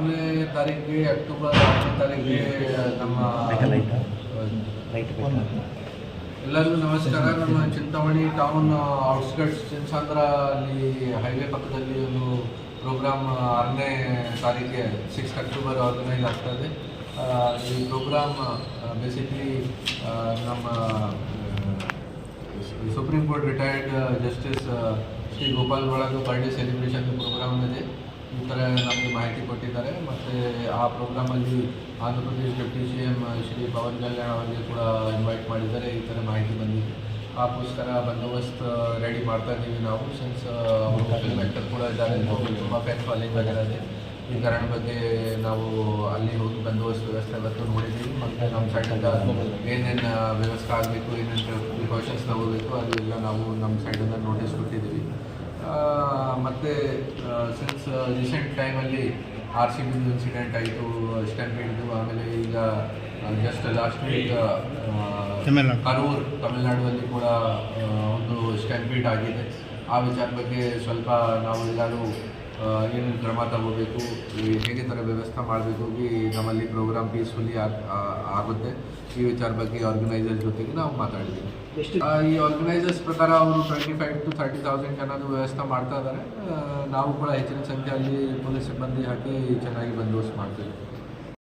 ಆರನೇ ತಾರೀಕಿಗೆ ಅಕ್ಟೋಬರ್ ಆರನೇ ತಾರೀಕಿಗೆ ನಮ್ಮ ಎಲ್ಲರಿಗೂ ನಮಸ್ಕಾರ. ನಮ್ಮ ಚಿಂತಾಮಣಿ ಟೌನ್ ಔಟ್ಸ್ಕಟ್ಸ್ ಚಿನ್ಸಾಂದ್ರ ಅಲ್ಲಿ ಹೈವೇ ಪಕ್ಕದಲ್ಲಿ ಒಂದು ಪ್ರೋಗ್ರಾಮ್ ಆರನೇ ತಾರೀಕಿಗೆ ಸಿಕ್ಸ್ ಅಕ್ಟೋಬರ್ ಆರ್ಗನೈಸ್ ಆಗ್ತದೆ ಈ ಪ್ರೋಗ್ರಾಮ್ ಬೇಸಿಕ್ಲಿ ನಮ್ಮ Supreme Court retired justice Shri Gopal ಒಳಗೆ ಬರ್ಡೇ ಸೆಲೆಬ್ರೇಷನ್ ಪ್ರೋಗ್ರಾಮ್ ಇದೆ. ಈ ಥರ ನಮಗೆ ಮಾಹಿತಿ ಕೊಟ್ಟಿದ್ದಾರೆ. ಮತ್ತು ಆ ಪ್ರೋಗ್ರಾಮಲ್ಲಿ Andhra Pradesh deputy C M Shri Pavan Kalyan ಅವರಿಗೆ ಕೂಡ ಇನ್ವೈಟ್ ಮಾಡಿದ್ದಾರೆ. ಈ ಥರ ಮಾಹಿತಿ ಬಂದಿದೆ. ಆಕೋಸ್ಕರ ಬಂದೋಬಸ್ತ್ ರೆಡಿ ಮಾಡ್ತಾ ಇದ್ದೀವಿ ನಾವು. ಸಿನ್ಸ್ ಅವರು ಕೂಡ ಇದ್ದಾರೆ. ತುಂಬ ಫ್ಯಾನ್ ಫಾಲಿಂಗ್ ಆಗಿರೋದೆ. ಈ ಕಾರಣ ಬಗ್ಗೆ ನಾವು ಅಲ್ಲಿ ಹೋಗಿ ಬಂದೋಬಸ್ತ್ ವ್ಯವಸ್ಥೆ ಇವತ್ತು ನೋಡಿದ್ದೀವಿ. ಮತ್ತು ನಮ್ಮ ಸೈಡಿಂದ ಏನೇನು ವ್ಯವಸ್ಥೆ ಆಗಬೇಕು, ಏನೇನು ಪ್ರಿಕಾಷನ್ಸ್ ತಗೋಬೇಕು, ಅದೆಲ್ಲ ನಾವು ನಮ್ಮ ಸೈಡಿಂದ ನೋಟಿಸ್ ಕೊಟ್ಟಿದ್ದೀವಿ. ಮತ್ತೆ ಸಿನ್ಸ್ ರೀಸೆಂಟ್ ಟೈಮಲ್ಲಿ ಆರ್ ಸಿ ಬಿ ಇನ್ಸಿಡೆಂಟ್ ಆಯಿತು ಸ್ಟ್ಯಾಂಪೇಡ್ದು ಆಮೇಲೆ ಈಗ ಜಸ್ಟ್ ಲಾಸ್ಟ್ ವೀಕ್. ಕರೂರ್ ತಮಿಳ್ನಾಡುವಲ್ಲಿ ಕೂಡ ಒಂದು ಸ್ಟ್ಯಾಂಪೇಡ್ ಆಗಿದೆ ಆ ವಿಚಾರ ಬಗ್ಗೆ ಸ್ವಲ್ಪ ನಾವು ಎಲ್ಲರೂ ಏನೇನು ಕ್ರಮ ತಗೋಬೇಕು ಈ ಹೇಗೆ ಥರ ವ್ಯವಸ್ಥೆ ಮಾಡಬೇಕು ಈ ನಮ್ಮಲ್ಲಿ ಪ್ರೋಗ್ರಾಮ್ ಪೀಸ್ಫುಲ್ಲಿ ಆಗುತ್ತೆ. ಈ ವಿಚಾರ ಬಗ್ಗೆ ಆರ್ಗನೈಸರ್ ಜೊತೆಗೆ ನಾವು ಮಾತಾಡಿದ್ದೀವಿ ಈ ಆರ್ಗನೈಸರ್ಸ್ ಪ್ರಕಾರ ಅವರು twenty five to thirty thousand ಜನದ ವ್ಯವಸ್ಥೆ ಮಾಡ್ತಾ ಇದ್ದಾರೆ ನಾವು ಕೂಡ ಹೆಚ್ಚಿನ ಸಂಖ್ಯೆಯಲ್ಲಿ ಪೊಲೀಸ್ ಸಿಬ್ಬಂದಿ ಹಾಕಿ ಚೆನ್ನಾಗಿ ಬಂದೋಬಸ್ತ್ ಮಾಡ್ತೀವಿ